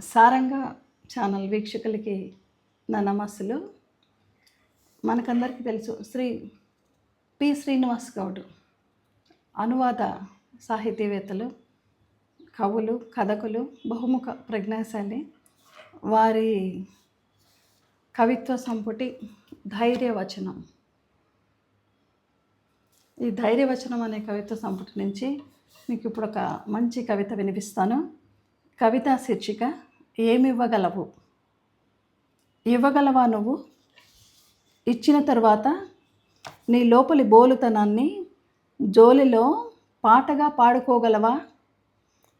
సారంగా channel వీక్షకులకి నా నమస్సులు. మనకందరికీ తెలుసు శ్రీ పి. శ్రీనివాస్ గౌడ్ అనువాద సాహితీవేత్తలు కవులు కథకులు బహుముఖ ప్రజ్ఞాశాలి. వారి కవిత్వ సంపుటి ధైర్యవచనం. ఈ ధైర్యవచనం అనే కవిత్వ సంపుటి నుంచి మీకు ఇప్పుడు ఒక మంచి కవిత వినిపిస్తాను. కవిత శీర్షిక ఏమివ్వగలవు? ఇవ్వగలవా నువ్వు? ఇచ్చిన తర్వాత నీ లోపలి బోలుతనాన్ని జోలిలో పాటగా పాడుకోగలవా?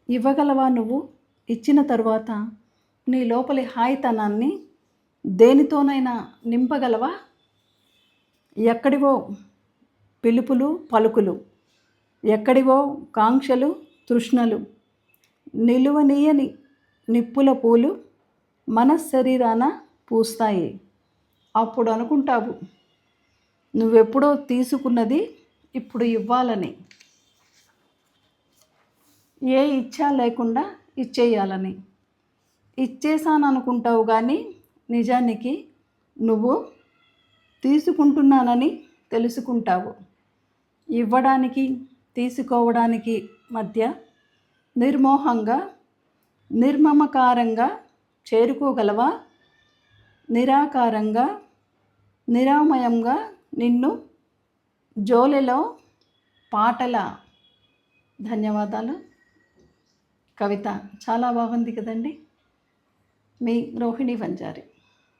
ఇవ్వగలవా నువ్వు? ఇచ్చిన తరువాత నీ లోపలి హాయితనాన్ని దేనితోనైనా నింపగలవా? ఎక్కడివో పిలుపులు పలుకులు. ఎక్కడివో కాంక్షలు తృష్ణలు. నిలువనీయని నిప్పుల పూలు మన శరీరాన పూస్తాయి. అప్పుడు అనుకుంటావు నువ్వెప్పుడో తీసుకున్నది ఇప్పుడు ఇవ్వాలని. ఏ ఇచ్చా లేకుండా ఇచ్చేయాలని. ఇచ్చేసాననుకుంటావు కానీ నిజానికి నువ్వు తీసుకుంటున్నానని తెలుసుకుంటావు. ఇవ్వడానికి తీసుకోవడానికి మధ్య నిర్మోహంగా నిర్మమకారంగా చేరుకోగలవా? నిరాకారంగా నిరామయంగా నిన్ను జోలెలో పాటల. ధన్యవాదాలు. కవిత చాలా బాగుంది కదండి. మీ రోహిణి వంజారి.